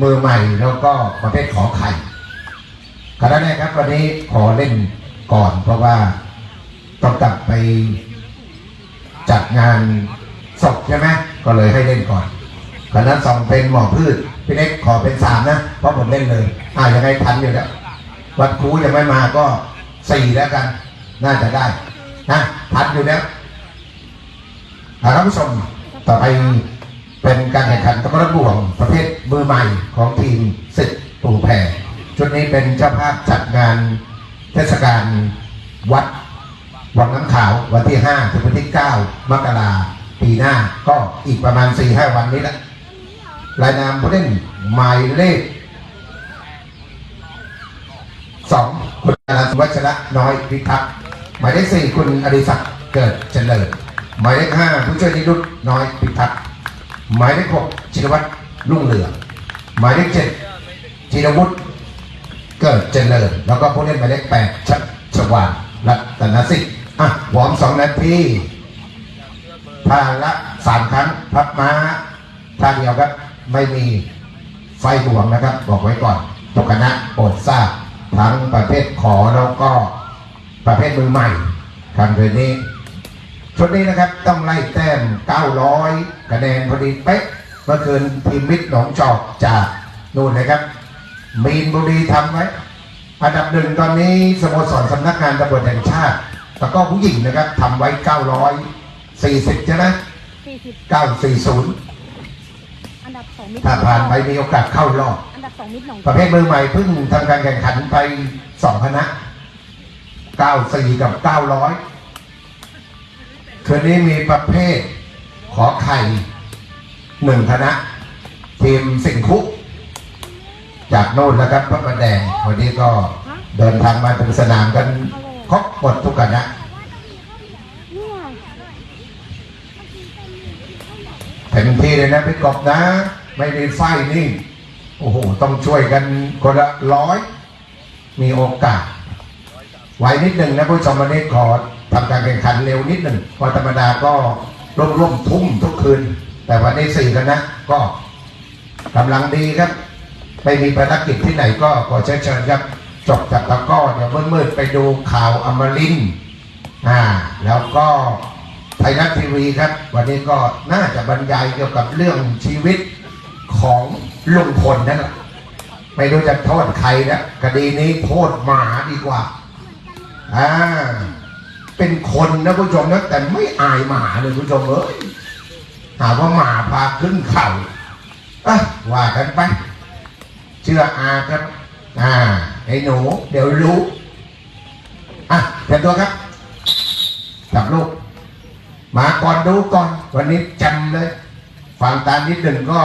มือใหม่แล้วก็ประเภทขอไข่คณะแรกครับวันนี้ขอเล่นก่อน เพราะว่าต้องกลับไปจัดงานศพใช่ไหมก็เลยให้เล่นก่อนคณะสองเป็นหมอพืชพี่เล็กขอเป็นสามนะเพราะผมเล่นเลยอ่ายังไงทันอยู่แล้ววัดครูยังไม่มาก็สี่แล้วกัน น่าจะได้นะทันอยู่แล้วท่านผู้ชมต่อไป เป็นการแข่งขันตะกร้อบ่วงประเภทมือใหม่ของทีมสิทธิ์ปู่แผ่ชุดนี้เป็นเจ้าภาพจัดงานเทศกาลวัดวังน้ำขาววันที่ 5 ถึงวันที่ 9 มกราปีหน้าก็อีกประมาณ 4-5 วันนี้แหละรายนามผู้เล่นหมายเลขสองคุณอนันต์วัชระน้อยพิทักษ์หมายเลขสี่คุณอดิศักดิ์เกิดเจริญหมายเลขห้าผู้ช่วยนิรุตน้อยพิทักษ์ หมายเลขหกชินวัตรรุ่งเรืองหมายเลขเจ็ดจิรวุฒิเกิดเจริญแล้วก็ผู้เล่นหมายเลขแปดชัชวานรัตนสิทธิ์อะวอมสองนาทีพาละสามครั้งพับม้าท่าเดียวครับ ไม่มีไฟหลวงนะครับ บอกไว้ก่อนทุกคณะโปรดทราบทั้งประเภทขอแล้วก็ประเภทมือใหม่ครั้งเดือนนี้ ชุดนี้นะครับต้องไล่แต้ม 900 คะแนนพอดีเป๊ะเมื่อคืนทีมมิตรหนองจอกจากนู่นนะครับ มีนบุรีทำไว้อันดับหนึ่งตอนนี้สโมสรสำนักงานตำรวจแห่งชาติแล้วก็ผู้หญิงนะครับทำไว้ 940 ใช่ไหมสี่สิบ940 อันดับสองมิตรถ้าผ่านไปมีโอกาสเข้ารอบอันดับสองมิตรหนองประเภทมือใหม่เพิ่งทำการแข่งขันไปสองคณะเก้าสี่กับเก้าร้อย คืนนี้มีประเภทขอไข่หนึ่งคณะ ทีมสิงคุก จากโน่นนะครับพระประแดง วันนี้ก็เดินทางมาถึงสนามกันครบหมดทุกคณะเนี่ยเต็มที่เลยนะพี่กบนะ ไม่มีไฟนี่ โอ้โห ต้องช่วยกันคนละร้อย มีโอกาส ไว้นิดหนึ่งนะผู้ชมวันนี้ขอ ทำการแข่งขันเร็วนิดหนึ่งพราะธรรมดาก็ร่วมร่วมทุ่มทุกคืน แต่วันนี้สี่กันนะ ก็กำลังดีครับไม่มีภารกิจที่ไหนก็ขอเชิญเชิญครับจบจากตะก้อเดี๋ยวมืดๆไปดูข่าวอมรินอ่าแล้วก็ไทยรัฐทีวีครับ วันนี้ก็น่าจะบรรยายเกี่ยวกับเรื่องชีวิตของลุงพลนั่นแหละไม่รู้จะโทษใครนะคดีนี้โทษหมาดีกว่าอ่า เป็นคนนะผู้ชมนะแต่ไม่อายหมาเลยผู้ชมเอ้ยหาว่าหมาพาขึ้นเข่าอะว่ากันไปเชื่ออาครับอ่าไอ้หนูเดี๋ยวรู้อะเตรียมตัวครับจับลูกมาก่อนดูก่อน วันนี้จำเลยฟังตามนิดหนึ่งก็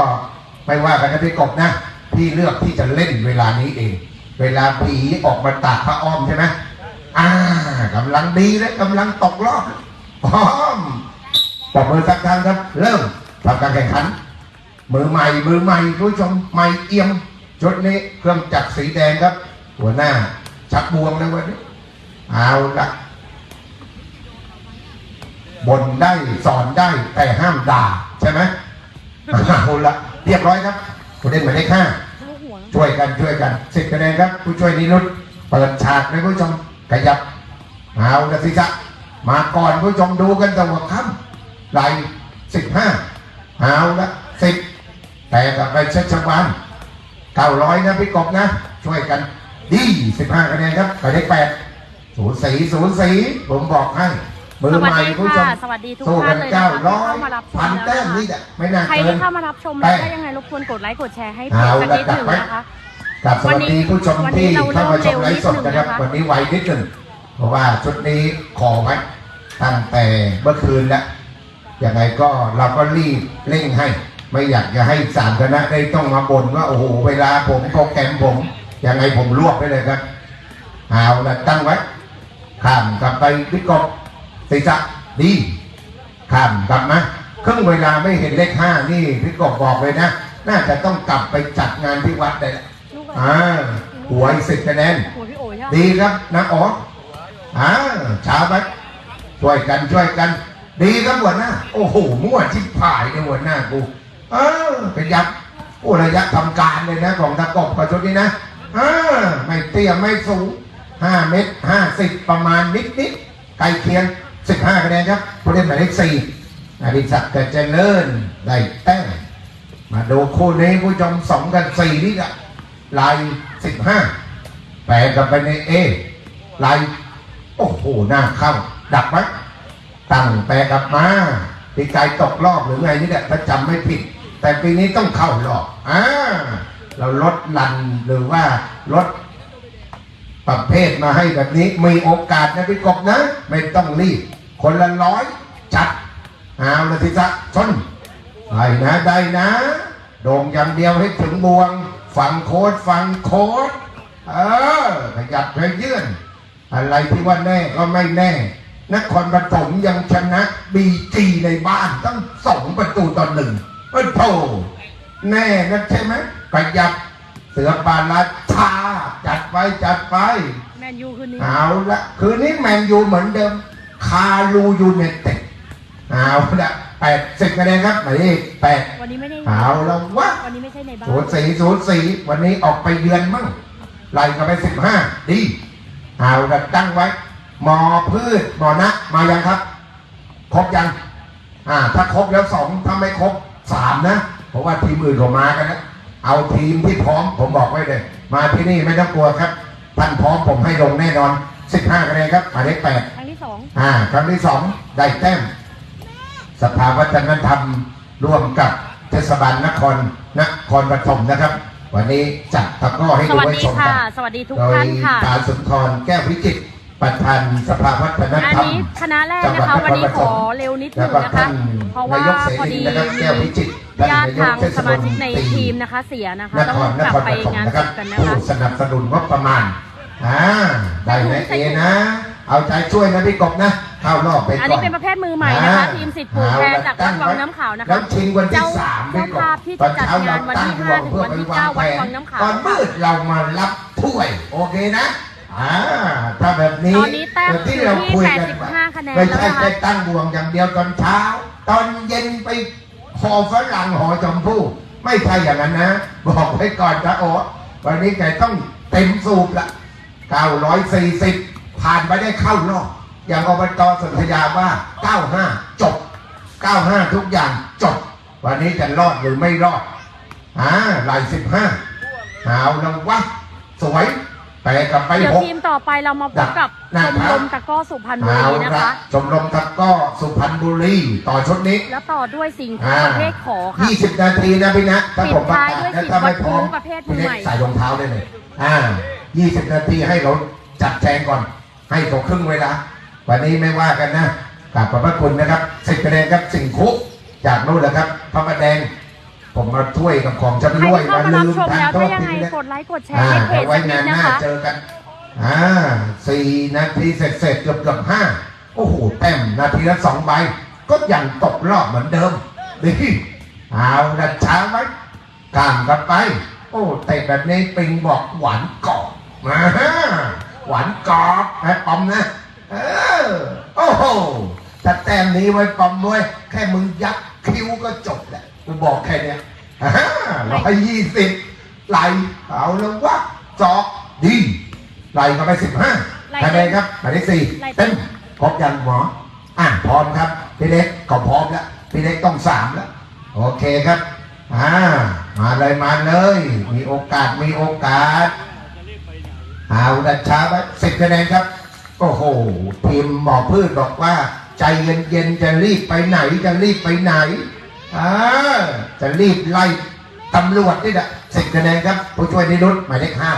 ไม่ว่ากันนะพี่กบนะพี่เลือกที่จะเล่นเวลานี้เอง เวลาผีออกมาตากพระอ้อมใช่ไหม อ่ากำลังดีและกำลังตกรอบอ้อมปรบมือสักครั้งครับ เริ่มทำการแข่งขัน มือใหม่มือใหม่คุณผู้ชมใหม่เอี่ยมชุดนี้เครื่องจักรสีแดงครับ หัวหน้า ชักบวงแล้ววันนี้เอาละบนได้สอนได้แต่ห้ามด่าใช่ไหมเอาละเรียบร้อยครับผู้เล่นหมายเลขห้าช่วยกันช่วยกันสิบคะแนนครับ ผู้ช่วยนิรุตเปิดฉากนะคุณผู้ชม ขยับเอาละสิจ๊ะมาก่อนคุณผู้ชมดูกันแต่ว่าค่ำไหลสิบห้าเอาละสิบแต่กับไปชัชวานเก้าร้อยนะพี่กบนะ ช่วยกันดีสิบห้าคะแนนครับหมายเลขแปดศูนย์สีศูนย์สีผมบอกให้มือใหม่คุณผู้ชมสวัสดีทุกสู้ท่ากันนเลยเก้านะคะร้อยที่เข้ามารับชมพันแล้วแต้มนะคะนี่แหละไม่น่าใครเกิที่นเข้ามารับชมแป้แล้วงก็ยังไงรบกวนกดไลค์กดแชร์ให้เอาเพจสักนิดหนึ่งละนะคะ กับสวัสดีผู้ชมวันนี้ที่เราเข้ามาชมเร็วไลฟ์สดนะครับนิดนึงนะคะวันนี้ไวนิดหนึ่งเพราะว่าชุดนี้ขอไว้ตั้งแต่เมื่อคืนแล้วยังไงก็เราก็รีบเร่งให้ ไม่อยากจะให้สามคณะได้ต้องมาบ่นว่าโอ้โหเวลาผมโปรแกรมผมยังไงผมรวบไปเลยครับเอาละตั้งไว้ข้ามกลับไปพิกบศีรษะดีข้ามกลับมาครึ่งเวลาไม่เห็นเลขห้านี่พิกบบอกเลยนะ น่าจะต้องกลับไปจัดงานที่วัดได้แล้วลูก อ่าหวยสิบคะแนน หัวพี่โอ๋ยใช่ไหมดีครับนะอ๋ออ่าช้าไปช่วยกันช่วยกัน ดีครับหัวหน้า โอ้โหมั่วชิบผายในหัวหน้ากูเออขยับโอ้ระยะทำการเลยนะของตะกบกับชุดนี้นะอ่าไม่เตี้ยไม่สูงห้าเมตรห้าสิบประมาณนิดนิดๆใกล้เคียงสิบห้าคะแนนครับผู้เล่นหมายเลขสี่อดิศักดิ์เกิดเจริญได้แต้มมาดูคู่นี้ผู้ชมสองกันสี่นี่ละ ลายสิบห้าแปลกันไปในเอลายโอ้โหหน้าเข้า ดับไหมตั้งแปลกลับมาปีกายตกรอบหรือไงนี่แหละถ้าจำไม่ผิด แต่ปีนี้ต้องเข้ารอบอ่าเราลดลันหรือว่าลดประเภทมาให้แบบนี้มีโอกาสนะพี่กบนะ ไม่ต้องรีบ คนละร้อยจัดเอาละทีละชนได้นะได้นะ โด่งอย่างเดียวให้ถึงบวง ฟังโค้ดฟังโค้ดเออขยับขยื่นอะไรที่ว่าแน่ก็ไม่แน่ นครปฐมยังชนะบีจีในบ้านตั้งสองประตูต่อหนึ่งโอ้โถแน่นะใช่ไหมขยับเสือปาลัดชาจัดไปจัดไปแมนยูคืนนี้เอาละคืนนี้แมนยูเหมือนเดิม คารูยูเนเต็ดเอาละ แปดสิบคะแนนครับหมายเลขแปดวันนี้ไม่ได้เอาละวะวันนี้ไม่ใช่ในบ้านศูนย์สี่ศูนย์สี่วันนี้ออกไปเยือนมั่งไล่กันไปสิบห้าดีเอาละตั้งไว้หมอพืชหมอนะมายังครับ ครบยัง อ่า ถ้าครบแล้วสองถ้าไม่ครบสามนะ เพราะว่าทีมอื่นก็มากันนะเอาทีมที่พร้อมผมบอกไว้เลย มาที่นี่ไม่ต้องกลัวครับท่านพร้อมผมให้ลงแน่นอนสิบห้าคะแนนครับหมายเลขแปดครั้งที่สองอ่า ครั้งที่สองได้แต้ม สภาวัฒนธรรมร่วมกับเทศบาลนครนครปฐมนะครับ วันนี้จัดตะกร้อให้สดูวัสให้ดีชมกัค่ะนสวัสดีทุกโดยท่านค่ะตาสุนทรแก้ววิจิตรประธานสภาวัฒนอันธรรมนี้คณะแรกนะคะวันนี้ขอเร็วนิดนึแล้วงก็นะคะท่านเพราะว่านายกเสพอรีดีนะครับแก้ววิจิตรท่านญาตินายกทางเทศสมมานชิกในตรีทีมนะคะเสียนะคะนต้คอรงนกลับครไปปฐมงานนะศครับพกันนะผู้คะสนับสนุนงบประมาณอ่าได้ไหมเอนะ เอาใจช่วยนะพี่กบนะ เข้ารอบไปก่อนอันนี้เป็นประเภทมือใหม่นะคะทีมสิทธิ์ปลูกแทนจากวัดวังน้ำขาวนะคะแล้วชิงวันที่เจ้าสามเจ้าภาพที่จะจัดงานวันที่ห้าถึงวันที่เก้าวัดวังน้ำขาวตอนมืดเรามารับถ้วย โอเคนะอ่าถ้าแบบนี้ตอนนี้แต้มที่อยู่เราที่คุยกัน85คะแนนไม่แล้วใช่นะคะไปตั้งบวงอย่างเดียวตอนเช้า ตอนเย็นไปหอฝรั่งหอจมพู่ไม่ใช่อย่างนั้นนะ บอกไว้ก่อนนะโอ้วันนี้แกต้องเต็มสูบละ940 ผ่านไปได้เข้ารอบ อย่างอบตสัทยาว่า 95 จบ 95 ทุกอย่างจบ วันนี้จะรอดหรือไม่รอดอ่าลาย15เอาแล้ววะสวยแปลกลับไปเดี๋ยวหกทีมต่อไปเรามาพบกับนะชมครัรบมตะกร้อสุพรรณบุเอารีนะละคะชมรมตะกร้อสุพรรณบุรีต่อชุดนี้ แล้วต่อด้วยสิงห์อ่าประเภทขอค่ะ20 นาทีนะพี่นะถ้าผมประกาศปิดท้ายด้วยนะสิบถ้าไม่พร้อมวัตถุประเภทมืพี่อเล็กใหม่ใส่รองเท้าได้เลยอ่า 20 นาทีให้เราจัดแจงก่อน ให้เขาครึ่งเวลา วันนี้ไม่ว่ากันนะกราบขอบพระคุณนะครับสิบคะแนนครับสิ่งคุกจากนู่นแหละครับพระประแดง ผมมาช่วยกับของจำใครรวยที่เข้ามามาลืรับมชมทานแล้วโทถ้าษยังทีไงนี้กดไลค์กดแชร์อ่าให้เพเอาจไว้สักนิงาดนหนะน้าคะเจอกันอ่าสี่นาทีเสร็จเสร็จๆเกือบเกือบห้าโอ้โหแต้มนาทีละสองใบก็ยังตกรอบเหมือนเดิมดีเอาดัดช้าไว้กามกันไป โอ้เตะแบบนี้ปิงบอกหวานกรอบมาหวานกรอบนะปอมนะเออ โอ้โหถ้าแต้มนี้ไว้ปอมด้วยแค่มึงยักคิ้วก็จบแหละกูบอกแค่เนี้ยร้อยยี่สิบไหลเอาแล้ววะจอกดีไหลกันไปสิบห้าไหลคะแนนครับหมายเลขสี่ไหลเต็เต็มมครบยังหมออะพร้อมครับพี่เล็กก็พร้อมแล้วพี่เล็กต้องสามแล้วโอเคครับอ่ามาเลยมาเลย มีโอกาสมีโอกาสเอาดัชช้าไว้สิบคะแนนครับ โอ้โหทีมหมอพืชบอกว่า ใจเย็นๆจะรีบไปไหนจะรีบไปไหนอ่าจะรีบไล่ตำรวจนี่แหละสิบคะแนนครับ ผู้ช่วยนิรุตหมายเลขห้า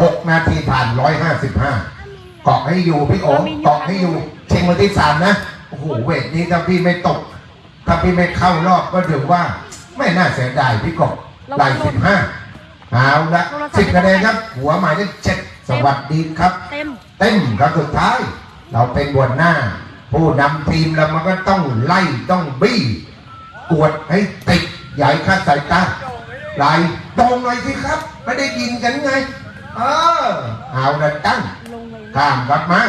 หกนาทีผ่านร้อยห้าสิบห้าเกาะให้อยู่พี่โอ๋เกาะให้อยู่เชิงวันที่สามนะโอ้โหเวทนี้ถ้าพี่ไม่ตกถ้าพี่ไม่เข้ารอบก็ถือว่า ไม่น่าเสียดายพี่กบไล่สิบห้าเอาละสิบคะแนนครับ หัวหมายเลขเจ็ดส วัสดีครับ เต็มเต็มครั้งสุดท้าย เราเป็นบวหน้า ผู้นำทีมเรามันก็ต้องไล่ต้องบี้กวดให้ติดใหญ่ค่าสายตาไล่ตรงเลยสิครับ ไม่ได้ยินกันไง เออเอาละตั้งลงเลยข้ามกลับมา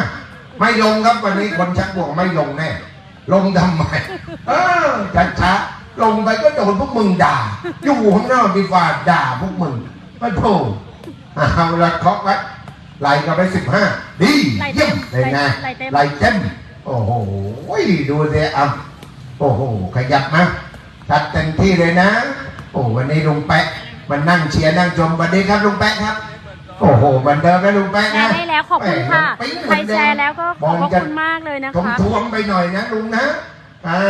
ไม่ลงครับวันนี้คนชักบวกไม่ลงแน่ ลงทำไมเออช้าช้าลงไปก็โดนพวกมึงด่า อยู่ข้างนอกดีกว่าด่าพวกมึงมาโถเอาละเคาะไว้ ไหลกันไปสิบห้าดีไหลเต็เยี่ยมมเลยไงไหลเต็มไหลเต็มโอ้โหดูสิอะโอ้โหขยับมาจัดเต็มที่เลยนะ โอ้วันนี้ลุงแปะมันนั่งเชียร์นั่งชมสวัสดีครับลุงแปะครับ โอ้โหเหมือนเดิมนะลุงแปะแชนะร์ให้แล้วขอบคุณค่ะแหม่ใครแชร์แล้วก็ขอบพระคุณมากเลยนะทวงคะทวงๆไปหน่อยนะลุงนะอ่า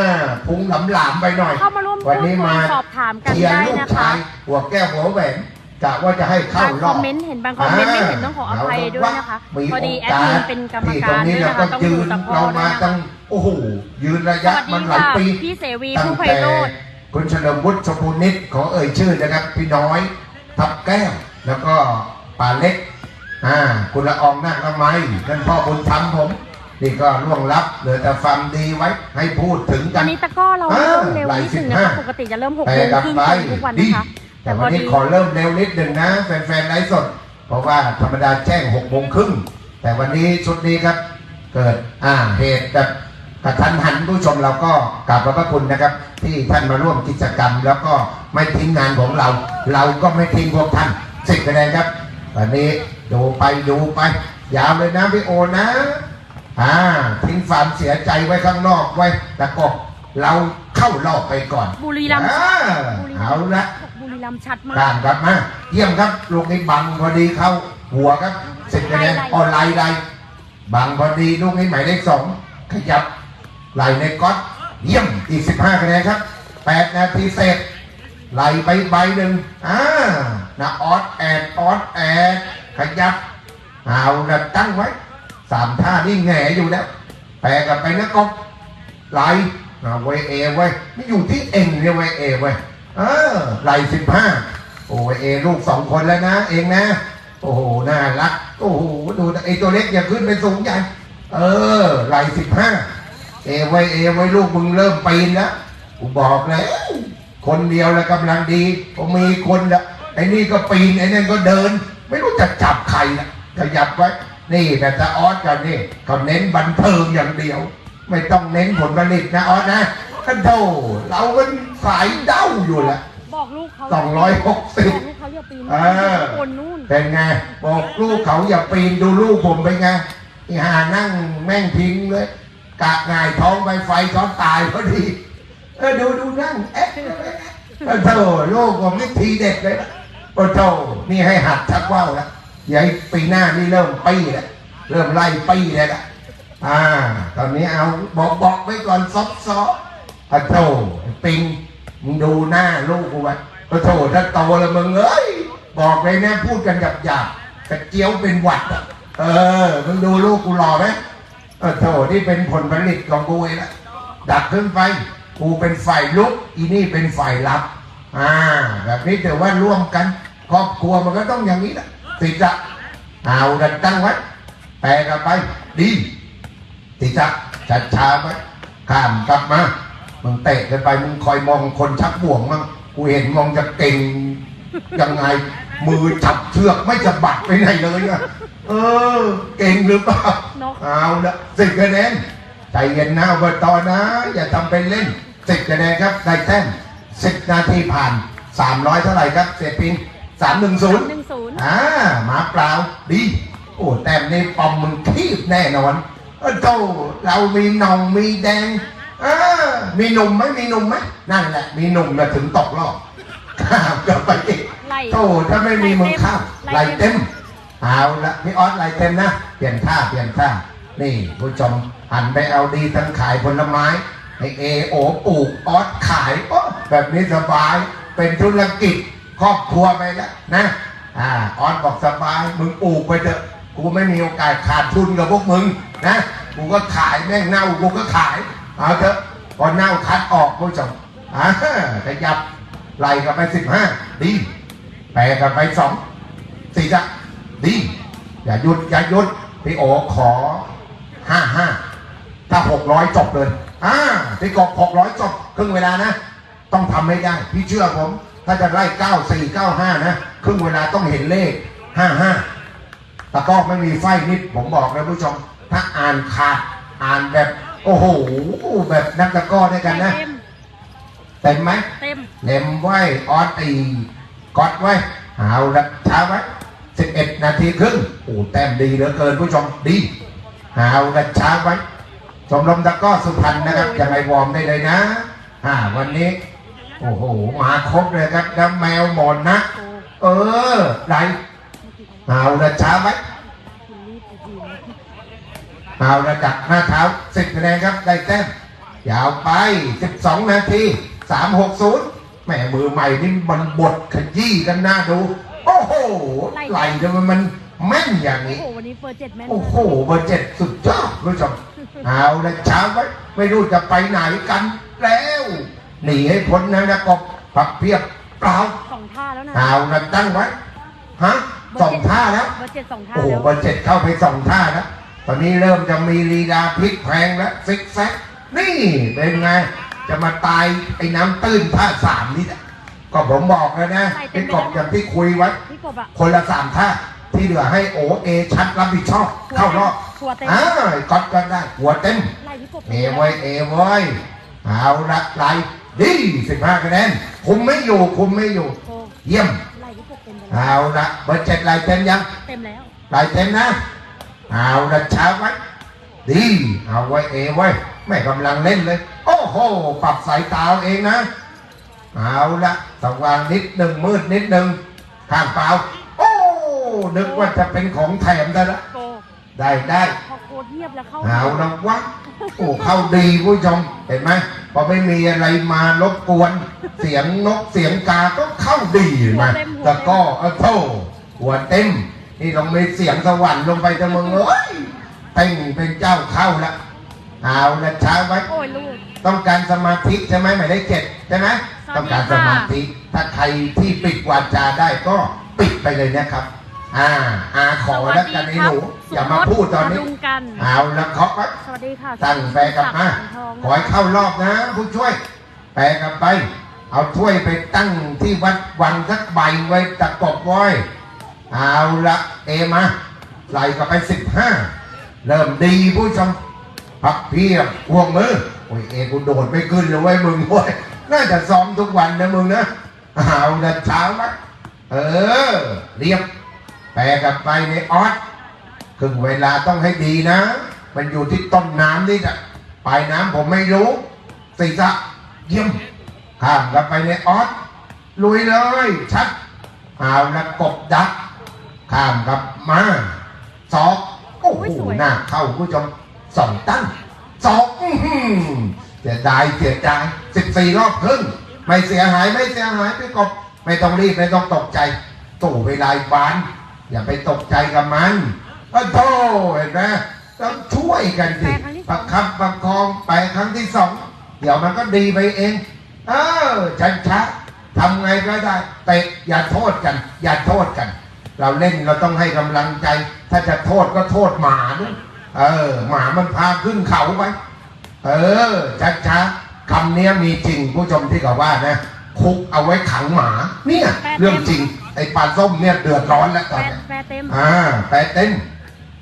พุงหลำหลามๆไปหน่อยเข้ามาร่วมวันนี้มาพูดคุยสอบถามกันเชียร์ได้ลูกนะคะชายหัวแก้วหัวแหวน กะว่าจะให้เข้าบางรคออบมเมนต์เห็นบางคอมเมนต์ไม่เห็นต้องขออภัยด้วยนะคะมีพอดีแอโอดกามิสนเป็นกรรมที่ตการงนี้ด้วยเรานะคะก็ต้องยืดูนกับพ่อเราด้วยมานะตั้คะงโอ้โหยืนระสยะวัสมัดีนหลายค่ะปี พี่เสวีตั้ผู้งไพแต่โรธ คุณเฉลิมวุฒิชมพูนิตขอเอ่ยชื่อนะครับ พี่น้อยทับแก้ว แล้วก็ป่าเล็กอ่าคุณละอองนาคละไมนั่นพ่อบุญธรรมผม นี่ก็ล่วงลับเหลือแต่ความดีไว้ให้พูดถึงกัวันน นี้ตะกร้อเราอ่าเริ่มเร็วไหลนิดนึงสิบนะห้าคะ ปกติจะเริ่มหกแต่โมงกลับครึ่งไปของทุกวันดีนะคะ แต่แต่พวัอนนี้ดีขอเริ่มเร็วนิดหนึ่งนะ แฟนๆไลฟ์สด เพราะว่าธรรมดาแจ้งหกโมงครึ่งแต่วันนี้ชุดนี้ครับ เกิดอ่าเหตุแบบกระทันหันผู้ชมเราก็กราบขอบพระคุณนะครับ ที่ท่านมาร่วมกิจกรรม แล้วก็ไม่ทิ้งงานของเรา เราก็ไม่ทิ้งพวกท่านสิบคะแนนครับวันนี้ดูไปดูไป ยาวเลยนะพี่โอนะอ่าทิ้งความเสียใจไว้ข้างนอกไว้แต่ก็เราเข้ารอบไปก่อน บุรีรัมย์อ่าบุรีรัเอามย์ละ บุรีรัมย์ชัดมากกานครับมาเยี่ยมครับลูกนี้บังพอดีเข้าหัวครับสิบคะแนนไล่ไล่ออนไลน์ได้บังพอดีลูกนี้หมายเลขสองขยับไหลในก๊อตเยี่ยมอีกสิบห้าคะแนนครับแปดนาทีเสร็จไหลไปใบหนึ่งอ่านะออดแอดออดแอดขยับเอาละตั้งไว้สามท่านี่แหงอยู่แล้วแปลกลับไปนะก๊อฟไหลเอาไว้เอไว้ไม่อยู่ที่เองเนี่ยไว้เอไว้ เออไหลสิบห้าโอ้ยเอลูกสองคนแล้วนะ เองนะ โอ้โหน่ารักโอ้โหดูไอตัวเล็กอย่าขึ้นไปสูงใหญ่เออไหลสิบห้าเอไว้เอไว้ลูกมึงเริ่มปีนแล้วกูบอกแล้วคนเดียวแล้วกำลังดีพอมีคนละไอ้นี่ก็ปีนไอ้นั่นก็เดิน ไม่รู้จะจับใครละขยับไว้ นี่แต่ตาออสกันนี่เขาเน้นบันเทิงอย่างเดียว ไม่ต้องเน้นผลผลิตนะออสนะกันโธเราเป็น สายเด้าอยู่แหละ บอกลูกเขาสองร้อยหกสิบบอกลูกเขาอย่าปีนเออ คนนู่นเป็นไง บอกลูกเขาอย่าปีนดูลูกผมเป็นไงอีหานั่งแม่งทิ้งเลยกะหงายท้องไปไฟช็อตตายพอดีเออดูดูนั่งเอ๊ะโอ้โธ่ลูกผมนี่ทีเด็ดเลยนะโอ้โธ่นี่ให้หัดชักว่าวแล้วอย่าให้ปีหน้านี่เริ่มปี้แล้วเริ่มไล่ปี้แล้วละอ่า ตอนนี้เอาบอกบอกไว้ก่อนซอฟซอฟโอ้โธ่ปิง มึงดูหน้าลูกกูไว้โอ้โธ่ถ้าโตแล้วมึงเอ้ยบอกเลยนะพูดกันหยาบหยาบๆกระเจียวเป็นหวัดอะเออมึงดูลูกกูหล่อไหมโอ้โธ่นี่เป็นผลผลิตของกูเองละดักขึ้นไปกูเป็นฝ่ายลุกอีนี่เป็นฝ่ายรับอ่าแบบนี้ถือว่าร่วมกันครอบครัวมันก็ต้องอย่างนี้แหละติดจะเอาดันตั้งไว้แปลกันไปดีติดจะชัดช้าๆไว้ข้ามกลับมา มึงเตะกันไปมึงคอยมองคนชักบ่วงมั่งกูเห็นมองจะเก่งยังไง มือจับเชือกไม่จะบัดไปไหนเลยอะเออ เก่งหรือเปล่าเนอะเอาละสิบคะแนนใจเย็นนะอบตนะ อย่าทำเป็นเล่นสิบคะแนนครับได้แต้มสิบนาทีผ่านสามร้อยเท่าไหร่ครับ เสียปิงสามหนึ่งศูนย์หนึ่งศูนย์อ่าหมาเปล่าดี โอ้แต้มนี้ปอมมึงคีบแน่นอนเออโตเรามีหนองมีแดงอ่า มีหนุ่มไหมมีหนุ่มไหมนั่นแหละ มีหนุ่มนะถึงตกรอบข้ามก็ไปอีกไล่โตถ้าไม่มีมึงข้ามไหไล่ลเต็เต็มมเอาละพี่ออสไหลเต็มนะเปลี่ยนท่าเปลี่ยนท่านี่ผู้ชมหันไปเอาดีทั้งขายผลไม้ไอเอโอปลูกออสขายโอ๊ะแบบนี้สบายเป็นธุรกิจครอบครัวไปแล้วนะอ่าออสบอกสบายมึงปลูกไปเถอะกูไม่มีโอกาสขาดทุนกับพวกมึงนะกูก็ขายแม่งเน่ากูก็ขายเอาเถอะ พอเน่าคัดออกผู้ชมอ่าขยับไหลกันไปสิบห้าดีแปลกันไปสองสี่จ้ะดีอย่าหยุดอย่าหยุดพี่โอขอห้าห้าถ้าหกร้อยจบเลยอ่าพี่กบหกร้อยจบครึ่งเวลานะ ต้องทำให้ได้พี่เชื่อผม ถ้าจะไล่เก้าสี่เก้าห้านะครึ่งเวลาต้องเห็นเลขห้าห้าแต่ก็ไม่มีไฟนิดผมบอกนะผู้ชม ถ้าอ่านขาดอ่านแบบ โอ้โห แบบนักตะกร้อด้วยกันนะ เต็มเต็มไหมเต็มเล็มไว้ออสตีกอดไว้เอาละช้าไว้สิบเอ็ดนาทีครึ่งโอ้แต้มดีเหลือเกินผู้ชมดีเอาละช้าไว้ชมรมตะกร้อสุพรรณนะครับจะไปวอร์มได้เลยนะอ่าวันนี้ โอ้โห มาครบเลยครับน้ำแมวหมอนนะ เออไรเอาละช้าไว้ เอาระดับหน้าเท้าสิบคะแนนครับได้แต้มยาวไปสิบสองนาทีสามหกศูนย์แหมมือใหม่นี่มันบดขยี้กันหน้าดู โอ้โหไหลทำไมมันแม่นอย่างโอ้นี้โหวันนี้เฟอร์เจ็ดแม่นโอ้โหเบอร์เจ็ดสุดยอดคุณผู้ชมเอาละช้าไว้ไม่รู้จะไปไหนกันแล้วหนีให้พ้นนะนะกบปักเพียบเปล่าสองท่าแล้วนะเอาละตั้งไว้ฮะสองท่าแล้วเบอร์เจ็ดสองท่าโอ้โหแล้วเบอร์เจ็ดเข้าไปสองท่าแล้ว ตอนนี้เริ่มจะมีลีลาพลิกแพลงแล้วซิกแซกนี่เป็นไง จะมาตายไอ้น้ำตื้นท่าสามนี่แหละก็ผมบอกแล้วนะเป็นกบอย่างที่คุยไว้พี่กบอะคนละสามท่าที่เหลือให้โอเอชัดรับผิดชอบเข้ารอบชัวร์เต็มอ้าวก๊อตก็ได้หัวเต็มไล่พี่กบเอไว้เอไว้เอาละไล่ดีสิบห้าคะแนนคุมไม่อยู่คุมไม่อยู่โอ้เยี่ยมไล่พี่กบเต็มไปแล้วเอาละเบอร์เจ็ดไล่เต็มยังเต็มแล้วไล่เต็มนะ เอาละช้าไว้ดีเอาไว้เอไว้ไม่กำลังเล่นเลย โอ้โหปรับสายตาเอาเองนะ เอาละสว่างนิดหนึ่งมืดนิดหนึ่งข้างเปล่า โอ้นึกว่าจะเป็นของแถมได้ละโกได้ได้พอโคตรเงียบแล้วเข้าเอาละวะโอ้เข้าดีผู้ชมเห็นไหมพอไม่มีอะไรมารบกวน เสียงนกเสียงกาก็เข้าดีเห็นไหมแล้วก็เออโธ่หัวเต็ม นี่ลองมีเสียงสวรรค์ลงไปจะมึงเอ้ยเต้งเป็นเจ้าเข้าละเอาละช้าไว้ โอ้ยลูก ต้องการสมาธิใช่ไหมหมายเลขเจ็ดใช่ไหมสวัสดีค่ะ ต้องการสมาธิถ้าใครที่ปิดวาจาได้ก็ปิดไปเลยนะครับ อ่าอาขอแล้วกันไอ้หนูอย่ามาพูดตอนนี้สุพจพดุงกันเอาละเคาะไว้สวัสดีค่ะตั้งแปรกลับมาทองขอให้เข้ารอบนะ ผู้ช่วย แปรกลับไป เอาถ้วยไปตั้งที่วัดวังสักใบไว้ตะกบไว้ เอาละเอมาไหลกลับไปสิบห้าเริ่มดีผู้ชมพักเพียบห่วงมือโอ้ยเอกูโดดไม่ขึ้นเลยเว้ยมึงเว้ยน่าจะซ้อมทุกวันนะมึงนะเอาละเช้าละเออ เรียบแปรกับไปในออสครึ่งเวลาต้องให้ดีนะ มันอยู่ที่ต้นน้ำนี่แหละปลายน้ำผมไม่รู้ศีรษะเยี่ยมข้ามกันไปในออสลุยเลย ชัดเอาละกบดัก ข้ามกับมาสอกโอ้โหหน้าเข้าผู้ชมสองตั้งสองอื้อหือเสียดายเสียดายสิบสี่รอบครึ่งไม่เสียหายไม่เสียหายพี่กบไม่ต้องรีบไม่ต้องตกใจตู่เวลาบาน อย่าไปตกใจกับมันก็โทษเห็นไหมต้องช่วยกันสิประคับประคองไปครั้งที่สองเดี๋ยวมันก็ดีไปเอง เออชันช้าทำไงก็ได้เตะอย่าโทษกัน อย่าโทษกัน เราเล่นเราต้องให้กำลังใจ ถ้าจะโทษก็โทษหมาด้วยเออ หมามันพาขึ้นเขาไปเออช้าช้าๆคำเนี้ยมีจริงผู้ชมที่เขาว่านะคุกเอาไว้ขังหมา เนี่ย เรื่องจริง ไอ้ปลาส้มเนี่ยเดือดร้อนแล้วตแปอนดเนี้ยแปดเต็มอ่าแปดเต็ม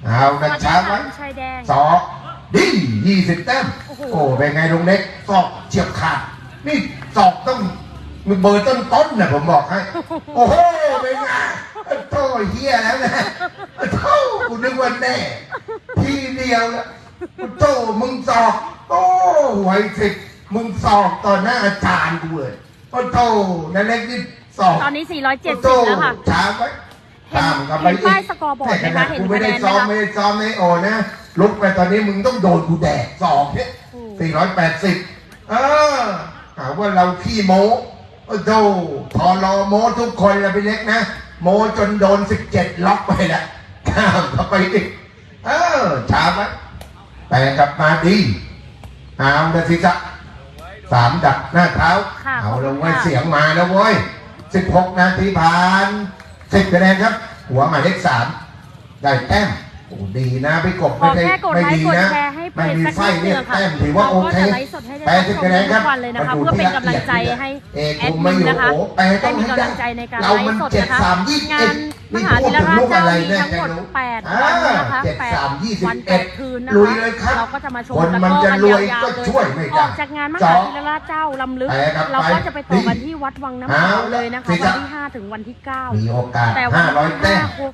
เอาสนะวัสดีช้าค่ะไว้คุณชายแดงสองดียี่สิบแต้มโอ้โหโอ้เป็นไงลุงเล็กสอกเฉียบขาดนี่สอกต้อง มีเบอร์ต้นต้นๆนะผมบอกให้ โอ้โหเป็นไงโต้เฮียแล้วนะโต้กูนึกว่าแน่ ทีเดียวละโต้มึงสอกโอ้ไหวสิมึงสอกต่อหน้าอาจารย์กูเลยโอ้โต้นั่นเล็กนี่สอกตอนนี้ 470โต้แล้วค่ะช้าไว้เห็นตามกับไปเห็นป้ายสกอร์บอร์ดไหมคะเห็นกูไม่ได้คะแนนไหมซ้อมคะไม่ได้ซ้อมไม่โอนะลุกไปตอนนี้มึงต้องโดนกูแดกสองเนี่ยโอ้สี่ร้อยแปดสิบเออหาว่าเราขี้โม้ โอ้โหพอรอโม้ทุกคนเลยพี่เล็กนะ โม้จนโดนสิบเจ็ดล็อกไปแล้วข้ามเข้าไปอีกเออช้าไหมแต่กลับมาดีเอาละสิจ๊ะสามดักหน้าเท้า ค่ะเอาแล้วขอบคุณเว้ยค่ะ เสียงมาแล้วเว้ยสิบหกนาทีผ่านสิบคะแนนครับ หัวหมายเลขสามได้แต้มโอ้ดีนะพี่กบขอไม่ได้แค่กดไม่ไลดีค์กดนะแชร์ให้เพไม่จมีสักไฟนิดเนี่เดียยวค่ะแต้มถือว่าโอเราก็เคจะไลฟ์สดให้ได้แปดสิบคะแนนครับทุกวันเลยนะคะมาดูเพื่อเป็นที่กำลังใจให้เอกแอดคุมมิไม่นอยู่นะคะโอ้แปลได้ต้องมีให้กำได้ลังใจในการเราไลมันฟ์สดเจ็ดนะคะสามยี่สิบงาเอ็ดนมหาวิทยาลัยเจ้ามีทั้งหมดแปดวันนะคะเจ็ดแปดสามยี่สิบวันแปเอ็ดดคืนนะลุยคะเลยครับเราก็จะมาชมคนตะมันกร้อจะกันรวยยาวก็ๆเลยช่วยไม่อได้อกจากงานมหาวิทยาลัยเจ้าลำลึกไปครับเราก็ไปจะไปต่อกันนี่ที่วัดวังน้ำเอาเขียวละเลยนะคะสิครัวันบที่ 5 ถึงวันที่ 9 มีโอกาสแต่วันห้าร้อยที่แต้ม